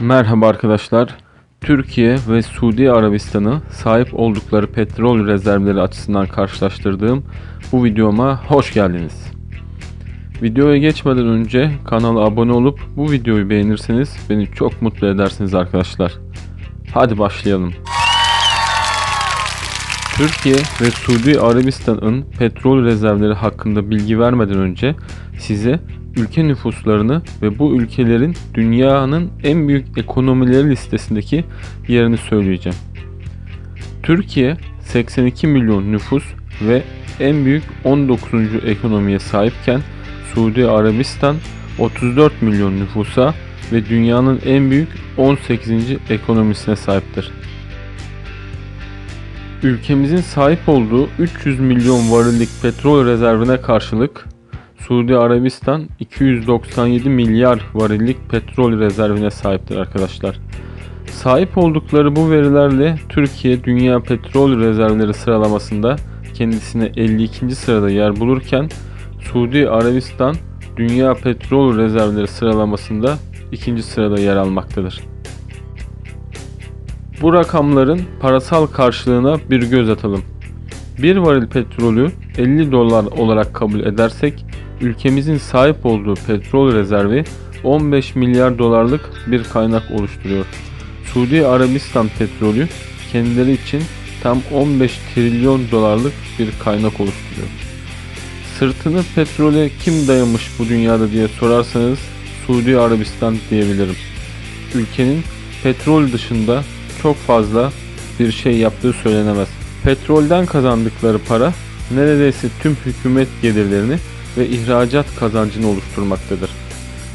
Merhaba arkadaşlar. Türkiye ve Suudi Arabistan'ı sahip oldukları petrol rezervleri açısından karşılaştırdığım bu videoma hoş geldiniz. Videoya geçmeden önce kanala abone olup bu videoyu beğenirseniz beni çok mutlu edersiniz arkadaşlar. Hadi başlayalım. Türkiye ve Suudi Arabistan'ın petrol rezervleri hakkında bilgi vermeden önce size ülke nüfuslarını ve bu ülkelerin dünyanın en büyük ekonomileri listesindeki yerini söyleyeceğim. Türkiye 82 milyon nüfus ve en büyük 19. ekonomiye sahipken Suudi Arabistan 34 milyon nüfusa ve dünyanın en büyük 18. ekonomisine sahiptir. Ülkemizin sahip olduğu 300 milyon varillik petrol rezervine karşılık Suudi Arabistan 297 milyar varillik petrol rezervine sahiptir arkadaşlar. Sahip oldukları bu verilerle Türkiye dünya petrol rezervleri sıralamasında kendisine 52. sırada yer bulurken Suudi Arabistan dünya petrol rezervleri sıralamasında 2. sırada yer almaktadır. Bu rakamların parasal karşılığına bir göz atalım. Bir varil petrolü 50 dolar olarak kabul edersek ülkemizin sahip olduğu petrol rezervi 15 milyar dolarlık bir kaynak oluşturuyor. Suudi Arabistan petrolü kendileri için tam 15 trilyon dolarlık bir kaynak oluşturuyor. Sırtını petrole kim dayamış bu dünyada diye sorarsanız Suudi Arabistan diyebilirim. Ülkenin petrol dışında çok fazla bir şey yaptığı söylenemez. Petrolden kazandıkları para neredeyse tüm hükümet gelirlerini ve ihracat kazancını oluşturmaktadır.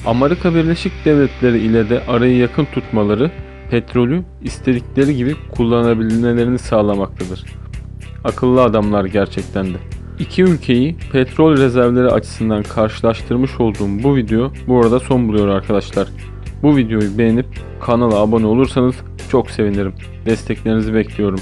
Amerika Birleşik Devletleri ile de arayı yakın tutmaları petrolü istedikleri gibi kullanabilmelerini sağlamaktadır. Akıllı adamlar gerçekten de. İki ülkeyi petrol rezervleri açısından karşılaştırmış olduğum bu video bu arada son buluyor arkadaşlar. Bu videoyu beğenip kanala abone olursanız çok sevinirim. Desteklerinizi bekliyorum.